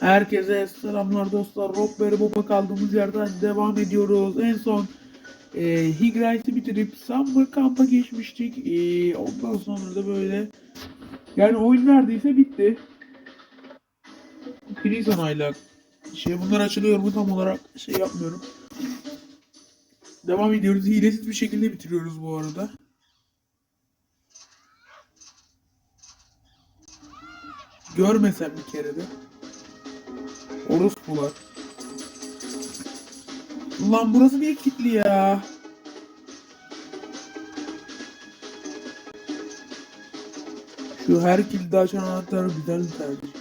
Herkese selamlar dostlar. Rockberry Bob'a kaldığımız yerden devam ediyoruz. En son e, Higright'i bitirip Summer Camp'a geçmiştik. E, ondan sonra da böyle yani oyun neredeyse bitti. Prison ayla şey bunlar açılıyor mu tam olarak şey yapmıyorum. Devam ediyoruz. Hilesiz bir şekilde bitiriyoruz bu arada. Görmesem bir kere de. Orospular. Ulan burası niye kilitli ya? Şu her kilidi açan anahtar güzel bir tercih.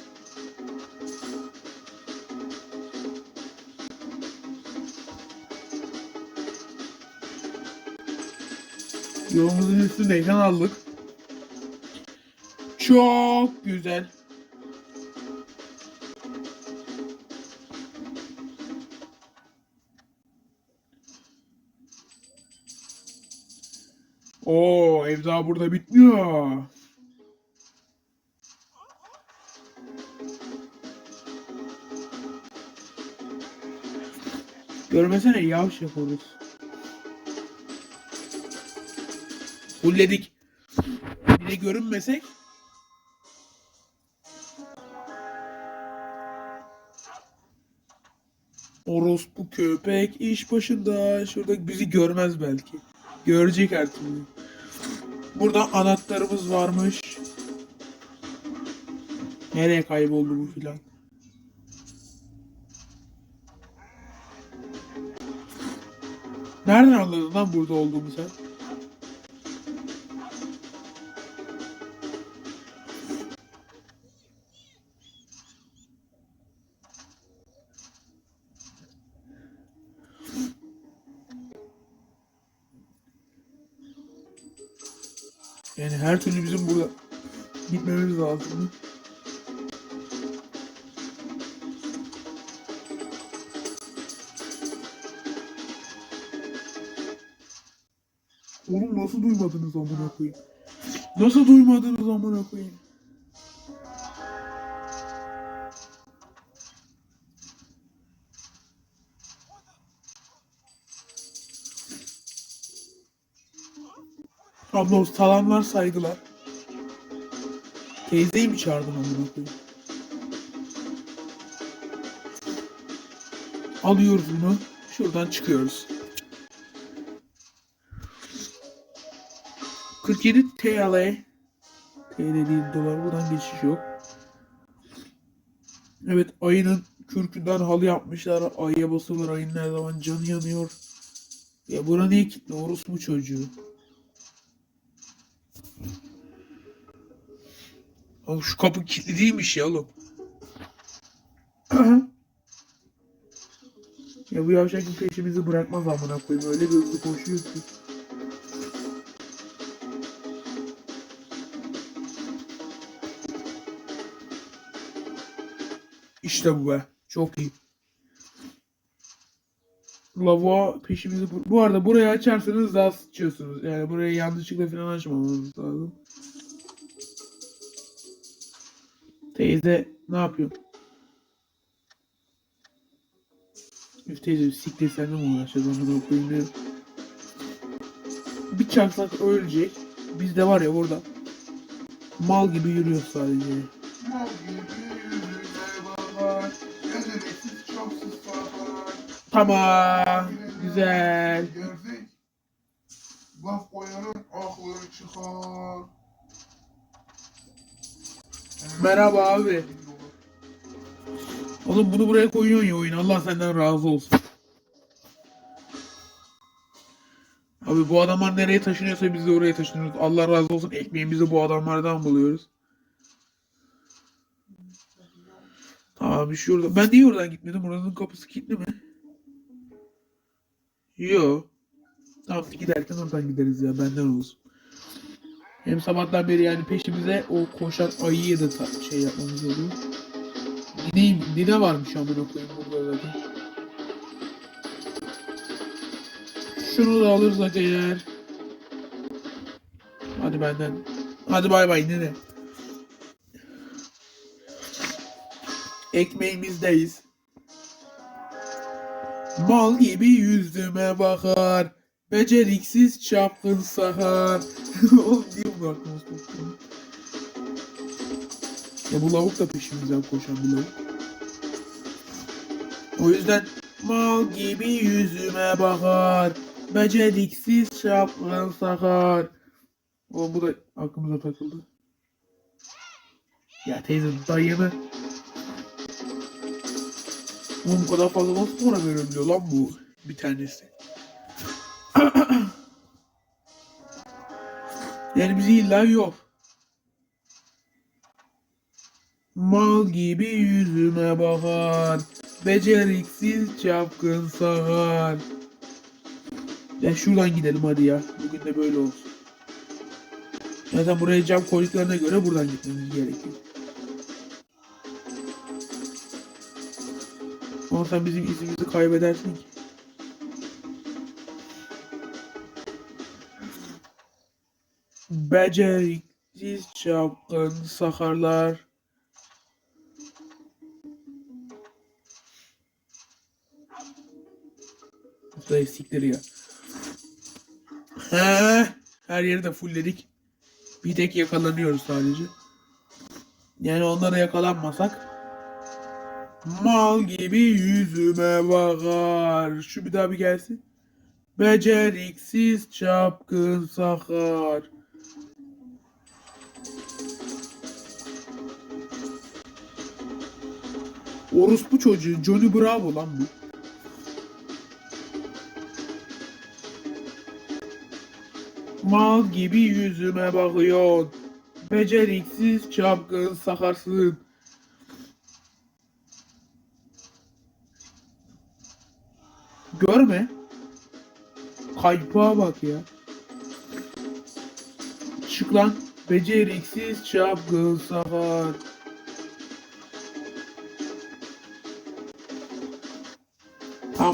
Yolumuzun üstündeyken aldık. Çok güzel. Oo, ev daha burada bitmiyor. Görmesene yavşak orası. Fulledik. Bir de görünmesek. Orospu köpek iş başında. Şurada bizi görmez belki. Görecek türlü. Burada anahtarımız varmış. Nereye kayboldu bu filan? Nereden anladın lan burada olduğumu sen? Yani her türlü bizim burada gitmemiz lazım. Oğlum nasıl duymadınız amına koyayım? Nasıl duymadınız amına koyayım? Abla salamlar saygılar. Teyzeyi mi çağırdın amına koyayım? Alıyoruz bunu. Şuradan çıkıyoruz. 47 TL. TL değil dolar. Buradan geçiş yok. Evet ayının kürkünden halı yapmışlar. Ayıya basıyorlar. Ayın her zaman canı yanıyor. Ya bura niye kilitli? Orospu çocuğu. Oğlum şu kapı kilitli değilmiş ya oğlum. ya bu yavşak peşimizi bırakmaz amına koyayım. Öyle bir hızlı koşuyor ki. İşte bu be. Çok iyi. Lavuğa peşimizi... Bu arada burayı açarsanız daha sıçıyorsunuz. Yani burayı yanlışlıkla falan açmamanız lazım. Teyze ne yapıyor? Üf teyze siktir sen de mi uğraşacağız onu da koyayım diyor. Bir çaksak ölecek. Biz de var ya burada. Mal gibi yürüyor sadece. Mal gibi. Tamam. Güzel. Görsek, laf koyanın aklı çıkar. Merhaba abi. Oğlum bunu buraya koyuyorsun ya oyun. Allah senden razı olsun. Abi bu adamlar nereye taşınıyorsa biz de oraya taşınıyoruz. Allah razı olsun ekmeğimizi bu adamlardan buluyoruz. Abi şurada. Ben niye oradan gitmedim? Buranın kapısı kilitli mi? Yo. Tamam giderken oradan gideriz ya benden olsun. Hem sabahtan beri yani peşimize o koşan ayıyı da şey yapmamız oluyor. Nine, nine varmış amına koyayım burada zaten. Şunu da alırsak eğer. Hadi benden. Hadi bay bay nene. ekmeğimizdeyiz. Mal gibi yüzüme bakar. Beceriksiz çapkın sakar. Oğlum niye aklıma soktun? Ya bu lavuk da peşimizden koşan bir lavuk. O yüzden mal gibi yüzüme bakar. Beceriksiz çapkın sakar. O bu da aklımıza takıldı. Ya teyze dayını. Oğlum bu kadar fazla nasıl para verebiliyor lan bu bir tanesi. Yok. Mal gibi yüzüme bakar. Beceriksiz çapkın sağar. Ya şuradan gidelim hadi ya. Bugün de böyle olsun. Zaten buraya cam koyduklarına göre buradan gitmemiz gerekiyor. Ama sen bizim izimizi kaybedersin ki. Beceriksiz çapkın sakarlar. Da eksikleri ya. He, her yeri de fullledik. Bir tek yakalanıyoruz sadece. Yani onlara yakalanmasak mal gibi yüzüme bakar. Şu bir daha bir gelsin. Beceriksiz çapkın sakar. Orospu çocuğu Johnny Bravo lan bu. Mal gibi yüzüme bakıyorsun. Beceriksiz çapkın sakarsın. Görme. Kaypağa bak ya. Çık lan. Beceriksiz çapkın sakar.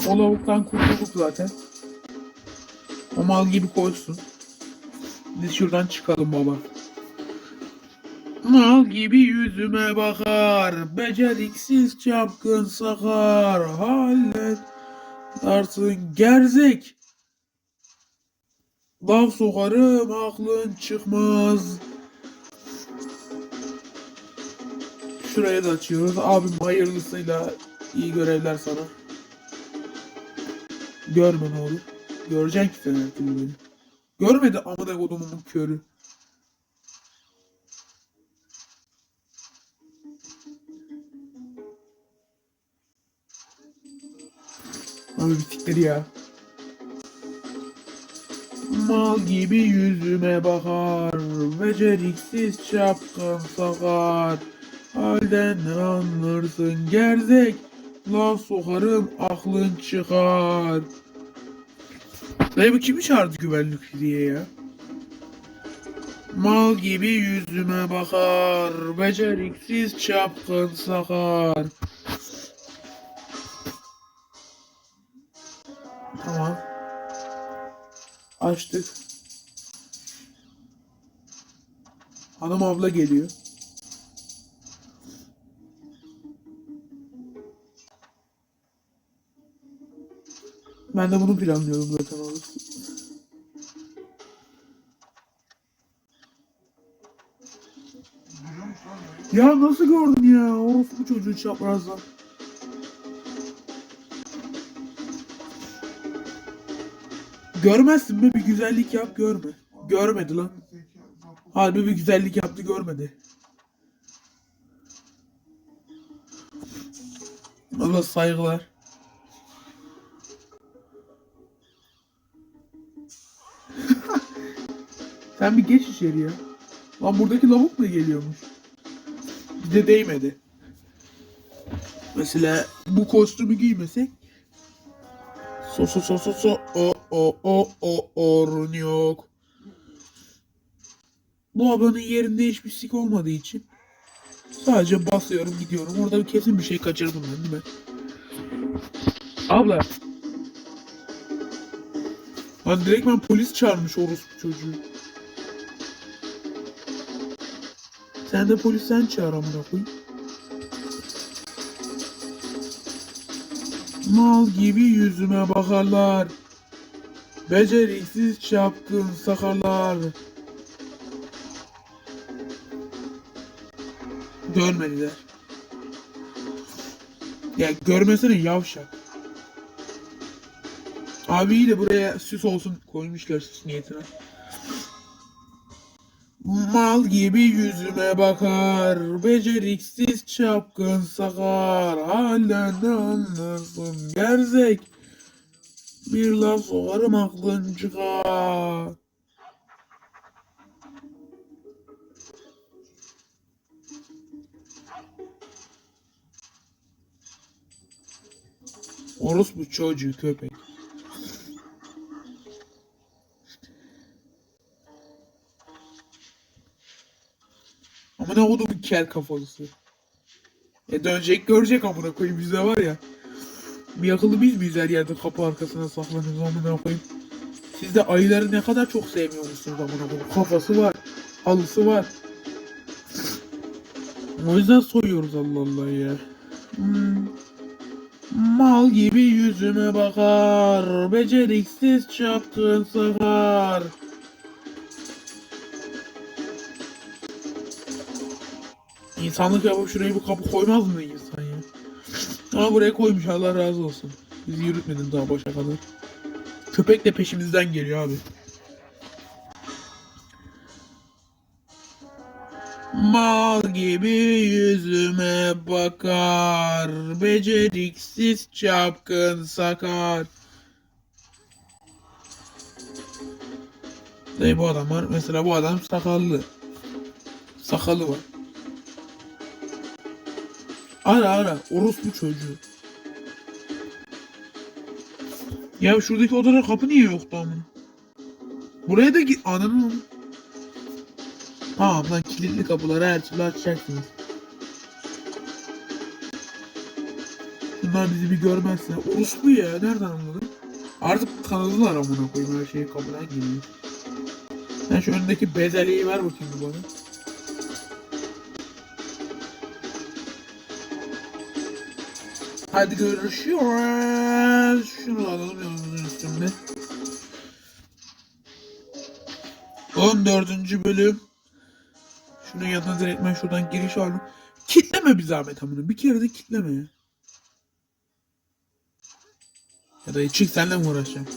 Tamam o kurtulduk zaten. O mal gibi koşsun. Biz şuradan çıkalım baba. Mal gibi yüzüme bakar. Beceriksiz çapkın sakar. Hallet. Arsın gerzek. Lav sokarım aklın çıkmaz. Şuraya da açıyoruz. Abim hayırlısıyla iyi görevler sana. Görme ne olur. Göreceksin ki sen her türlü beni. Görmedi amına kodumun körü. Abi bitikleri ya. Mal gibi yüzüme bakar. Beceriksiz çapkın sakar. Halden anlarsın gerzek. Laf sokarım aklın çıkar. Dayı bu kimi çağırdı güvenlik diye ya? Mal gibi yüzüme bakar. Beceriksiz çapkın sakar. Tamam. Açtık. Hanım abla geliyor. Ben de bunu planlıyordum zaten beni? Ya nasıl gördün ya? Orospu çocuğu çaprazdan. Görmezsin be bir güzellik yap görme. Görmedi lan. Harbi bir güzellik yaptı görmedi. Allah saygılar. Sen bir geç içeri ya. Lan buradaki lavuk mu geliyormuş? Bize değmedi. Mesela bu kostümü giymesek So so so so so o o o o orun yok. Bu ablanın yerinde hiçbir sik olmadığı için sadece basıyorum gidiyorum. Orada kesin bir şey kaçırdım ben değil mi? Abla. Lan direkt ben polis çağırmış orospu çocuğu. Sen de polis sen çağır amına koyayım. Mal gibi yüzüme bakarlar. Beceriksiz çapkın sakarlar. Görmediler. Ya görmesene yavşak. Abi de buraya süs olsun koymuşlar süs niyetine. Mal gibi yüzüme bakar, beceriksiz çapkın sakar, halden ne anlarsın gerzek, bir laf sokarım aklın çıkar. Orospu çocuğu köpek. Oldu bu kel kafalısı? E dönecek görecek amına koyayım bize var ya. Bir akıllı biz miyiz her yerde kapı arkasına saklanıyoruz amına koyayım. Siz de ayıları ne kadar çok sevmiyormuşsunuz amına koyayım. Kafası var, halısı var. O yüzden soyuyoruz Allah Allah ya. Hmm. Mal gibi yüzüme bakar, beceriksiz çapkın sakar. İnsanlık yapıp şuraya bir kapı koymaz mı insan ya? Ama buraya koymuş Allah razı olsun. Bizi yürütmedin daha başa kadar. Köpek de peşimizden geliyor abi. Mal gibi yüzüme bakar, beceriksiz çapkın sakar. Dayı bu adam var. Mesela bu adam sakallı. Sakalı var. Ara ara. Orospu çocuğu. Ya şuradaki odada kapı niye yoktu amına? Buraya da git. Ananı? Tamam lan kilitli kapıları her türlü açacaksınız. Bunlar bizi bir görmezse. Orospu ya. Nereden anladın? Artık tanıdılar amına koyayım her şeyi kapıdan geliyor. Sen şu önündeki bezelyeyi ver bakayım bana. Hadi görüşürüz. Şunu alalım yanımızın üstünde. 14. bölüm. Şunun yanına direktmen şuradan giriş alalım. Kitleme bir zahmet amına. Bir kere de kitleme. Ya da çık senle mi uğraşacağım?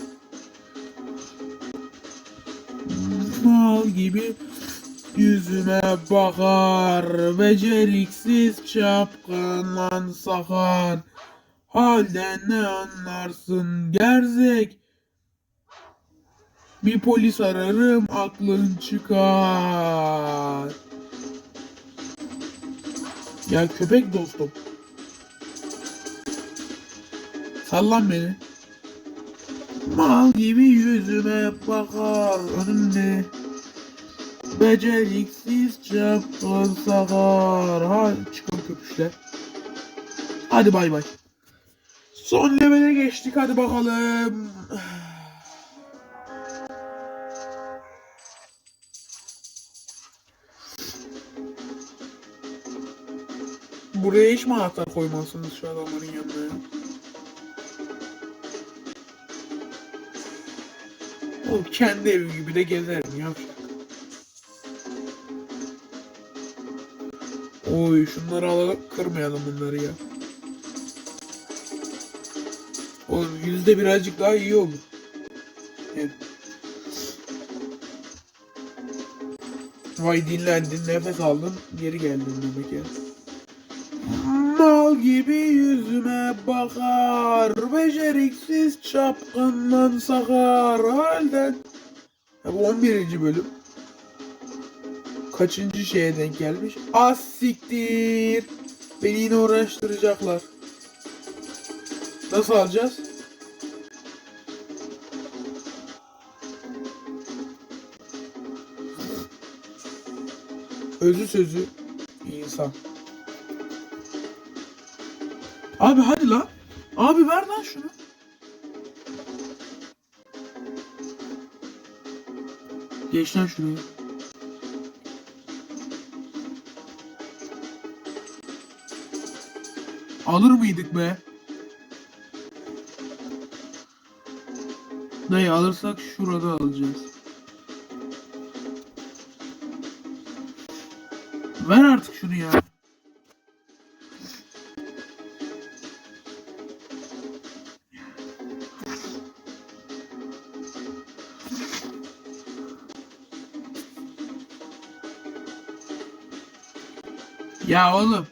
Mal gibi yüzüme bakar Beceriksiz çapkınlan sakar Halden ne anlarsın gerzek? Bir polis ararım aklın çıkar. Ya köpek dostum. Sallan beni. Mal gibi yüzüme bakar önümde Beceriksiz çapkın sakar. Hadi çıkın köpüşler Hadi bay bay Son levele geçtik hadi bakalım Buraya hiç mi anahtar koymazsınız şu adamların yanına ya? Oğlum kendi evi gibi de gezerim ya. Oy şunları alalım kırmayalım bunları ya. Oğlum yüzde birazcık daha iyi olur. Evet. Vay dinlendin nefes aldın geri geldin demek ya. Mal gibi yüzüme bakar Beceriksiz çapkından sakar halden ha, Bu 11. bölüm Kaçıncı şeye denk gelmiş Az siktir Beni yine uğraştıracaklar Nasıl alacağız? Özü sözü insan Abi hadi lan. Abi ver lan şunu. Geç lan şuraya. Alır mıydık be? Dayı alırsak şurada alacağız. Ver artık şunu ya. Ya oğlum.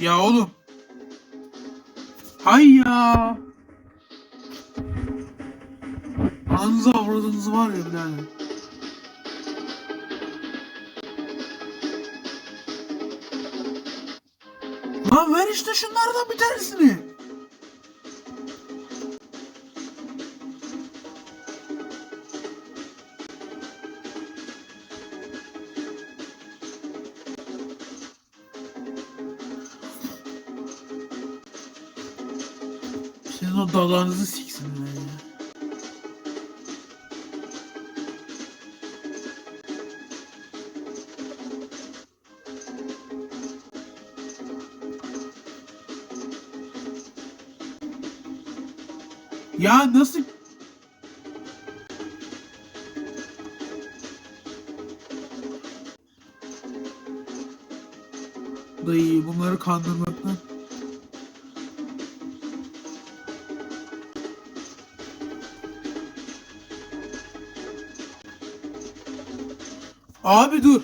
Ya oğlum. Hay ya. Ananızı avradınız var ya birader. Lan ver işte şunlardan bir tanesini. Sizin o dalağınızı siksinler ya. Ya nasıl? Dayı bunları kandırmaktan. Abi dur.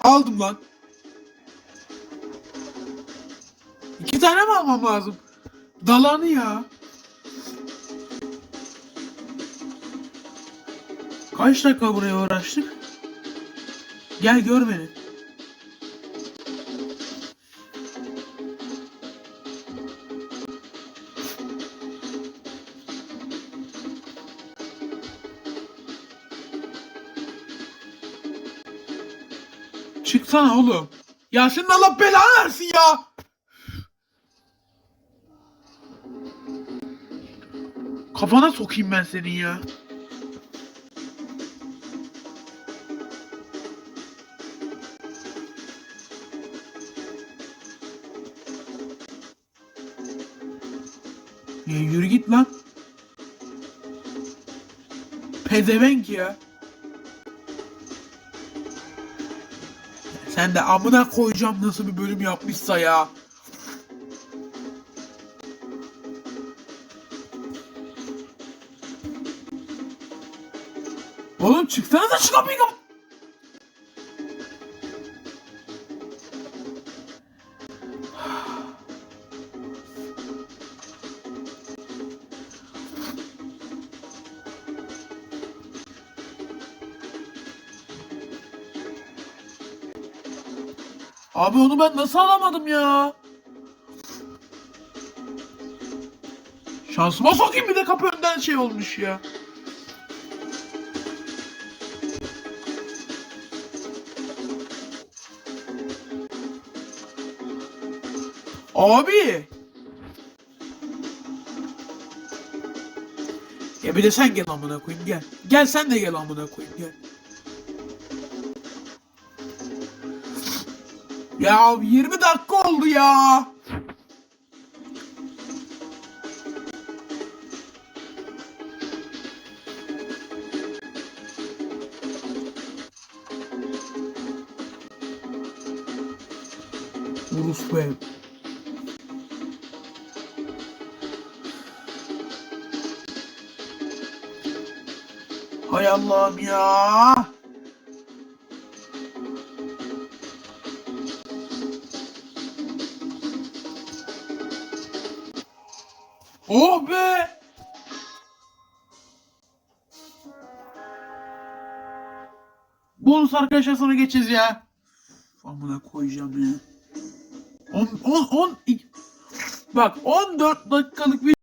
Aldım lan. İki tane mi almam lazım? Dalanı ya. Kaç dakika buraya uğraştık? Gel gör beni. Çıksana oğlum. Ya senin Allah belanı versin ya. Kafana sokayım ben senin ya. Ya yürü git lan. Pezevenk ya. Sen de amına koyacağım nasıl bir bölüm yapmışsa ya. Oğlum çıksana da şu kapıyı kap- Abi onu ben nasıl alamadım ya? Şansıma sokayım bir de kapı önden şey olmuş ya. Abi. Ya bir de sen gel amına koyayım gel. Gel sen de gel amına koyayım gel. Ya 20 dakika oldu ya. Urus be. Hay Allah'ım ya. Oh be! Bonus arkadaşlar sonra geçeceğiz ya. Amına koyacağım ya. 10 10 10 Bak 14 dakikalık bir